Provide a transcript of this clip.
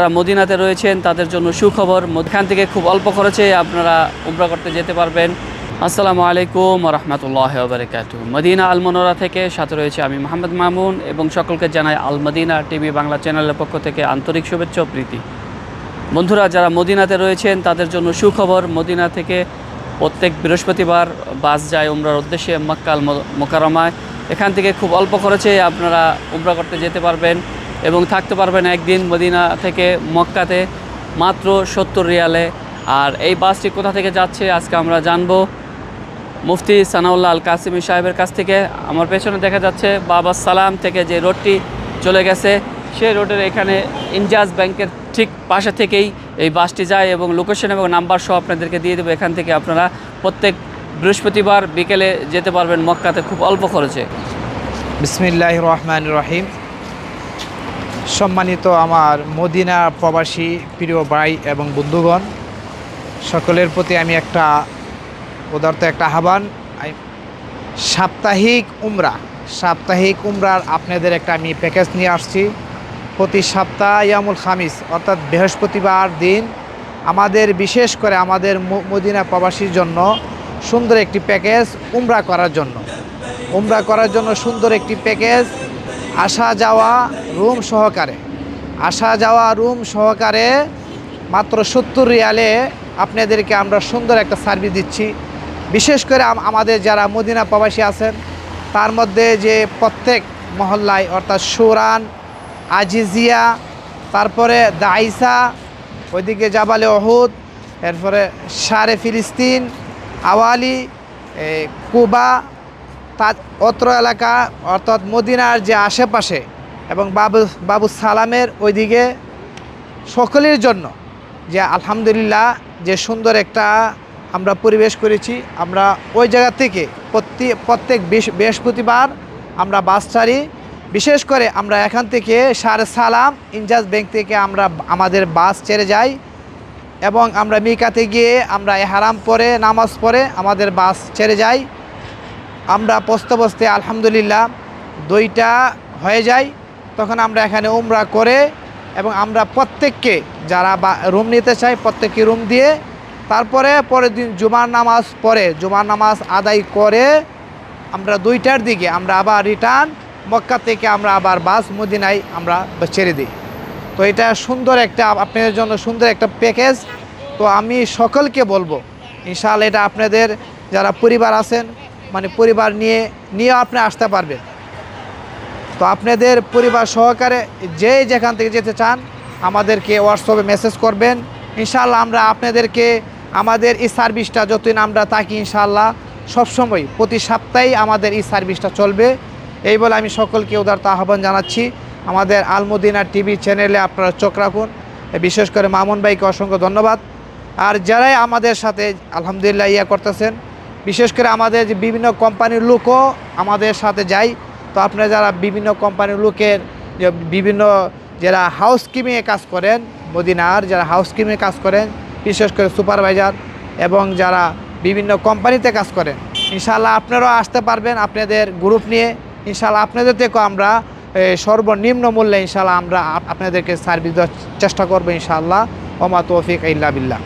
যারা মদিনাতে রয়েছেন, তাদের জন্য সুখবর। এখান থেকে খুব অল্প খরচে আপনারা উমরা করতে যেতে পারবেন। আসসালামু আলাইকুম রহমতুল্লাহ বারকাত মদিনা আলমনোরা থেকে সাথে রয়েছে আমি মোহাম্মদ মামুন এবং সকলকে জানাই আল মদিনা টিভি বাংলা চ্যানেলের পক্ষ থেকে আন্তরিক শুভেচ্ছা প্রীতি। বন্ধুরা, যারা মদিনাতে রয়েছেন, তাদের জন্য সুখবর, মদিনা থেকে প্রত্যেক বৃহস্পতিবার বাস যায় উমরার উদ্দেশ্যে মক্কাল মোকারমায় এখান থেকে খুব অল্প খরচে আপনারা উমরা করতে যেতে পারবেন। এবং থাকতে পারবেন একদিন মদিনা থেকে মক্কাতে মাত্র সত্তর রিয়ালে। আর এই বাসটি কোথা থেকে যাচ্ছে আজকে আমরা জানব। মুফতি সানাউল্লাহ আল কাসিমি সাহেবের কাছ থেকে। আমার পেছনে দেখা যাচ্ছে বাবা সালাম থেকে যে রোডটি চলে গেছে, সেই রোডের এখানে ইনজাজ ব্যাংকের ঠিক পাশে থেকেই এই বাসটি যায় এবং লোকেশন এবং নাম্বার সহ আপনাদেরকে দিয়ে দেবো। এখান থেকে আপনারা প্রত্যেক বৃহস্পতিবার বিকেলে যেতে পারবেন মক্কাতে খুব অল্প খরচে। বিসমিল্লাহ রহমান রহিম। সম্মানিত আমার মদিনা প্রবাসী প্রিয় ভাই এবং বন্ধুগণ, সকলের প্রতি আমি একটা উদার্ত একটা আহ্বান। সাপ্তাহিক উমরা। সাপ্তাহিক উমরার আপনাদের একটা আমি প্যাকেজ নিয়ে আসছি। প্রতি সপ্তাহ ইয়ামুল খামিস, অর্থাৎ বৃহস্পতিবার দিন আমাদের, বিশেষ করে আমাদের মদিনা প্রবাসীর জন্য সুন্দর একটি প্যাকেজ উমরা করার জন্য। উমরা করার জন্য সুন্দর একটি প্যাকেজ আসা যাওয়া রুম সহকারে। আসা যাওয়া রুম সহকারে মাত্র সত্তর রিয়ালে আপনাদেরকে আমরা সুন্দর একটা সার্ভিস দিচ্ছি। বিশেষ করে আমাদের যারা মদিনা প্রবাসী আছেন, তার মধ্যে যে প্রত্যেক মহল্লায় অর্থাৎ সুরান, আজিজিয়া, তারপরে দাইসা, ওইদিকে জাবালে অহুদ এরপরে সারে ফিলিস্তিন, আওয়ালি কুবা তার অত্র এলাকা, অর্থাৎ মদিনার যে আশেপাশে এবং বাবু বাবু সালামের ওইদিকে সকলের জন্য যে আলহামদুলিল্লাহ যে সুন্দর একটা আমরা পরিবেশ করেছি। আমরা ওই জায়গা থেকে প্রতি, প্রত্যেক বৃহস- বৃহস্পতিবার আমরা বাস ছাড়ি। বিশেষ করে আমরা এখান থেকে সারে সালাম ইনজাজ ব্যাংক থেকে আমরা আমাদের বাস ছেড়ে যাই এবং আমরা মিকাতে গিয়ে আমরা এহারাম পরে, নামাজ পড়ে আমাদের বাস ছেড়ে যাই। আমরা বসতে বসতে আলহামদুলিল্লাহ দুইটা হয়ে যায় তখন আমরা এখানে উমরা করে এবং আমরা প্রত্যেককে যারা রুম নিতে চাই প্রত্যেককে রুম দিয়ে তারপরে পরের দিন জুমার নামাজ পরে, জুমার নামাজ আদায় করে আমরা দুইটার দিকে আমরা আবার রিটার্ন মক্কা থেকে আমরা আবার বাস মদিনায় আমরা ছেড়ে দিই। তো এটা সুন্দর একটা আপনাদের জন্য সুন্দর একটা প্যাকেজ তো আমি সকলকে বলব, ইনশাআল্লাহ এটা আপনাদের যারা পরিবার আছেন মানে পরিবার নিয়ে নিয়ে আপনি আসতে পারবেন। তো আপনাদের পরিবার সহকারে যে যেখান থেকে যেতে চান, আমাদেরকে হোয়াটসঅ্যাপে মেসেজ করবেন। ইনশাল্লাহ আমরা আপনাদেরকে আমাদের এই সার্ভিসটা যতদিন আমরা থাকি, ইনশাআল্লাহ সবসময় প্রতি সপ্তাহেই আমাদের এই সার্ভিসটা চলবে। এই বলে আমি সকলকে উদারতা আহ্বান জানাচ্ছি। আমাদের আলমদিনা টিভি চ্যানেলে আপনারা চোখ রাখুন। বিশেষ করে মামুন ভাইকে অসংখ্য ধন্যবাদ। আর যারাই আমাদের সাথে আলহামদুলিল্লাহ ইয়া করতেছেন বিশেষ করে আমাদের যে বিভিন্ন কোম্পানির লোকও আমাদের সাথে যায়। তো আপনারা যারা বিভিন্ন কোম্পানির লোকের বিভিন্ন যারা হাউস কাজ করেন, মদিনার যারা হাউস কাজ করেন, বিশেষ করে সুপারভাইজার এবং যারা বিভিন্ন কোম্পানিতে কাজ করেন ইনশাল্লাহ আপনারাও আসতে পারবেন আপনাদের গ্রুপ নিয়ে। ইনশাল্লাহ আপনাদের থেকেও আমরা সর্বনিম্ন মূল্যে ইনশাল্লাহ আমরা আপনাদেরকে সার্ভিস দেওয়ার চেষ্টা করব ইনশাআল্লাহ। ওমা তৌফিক ইল্লা বিল্লাহ।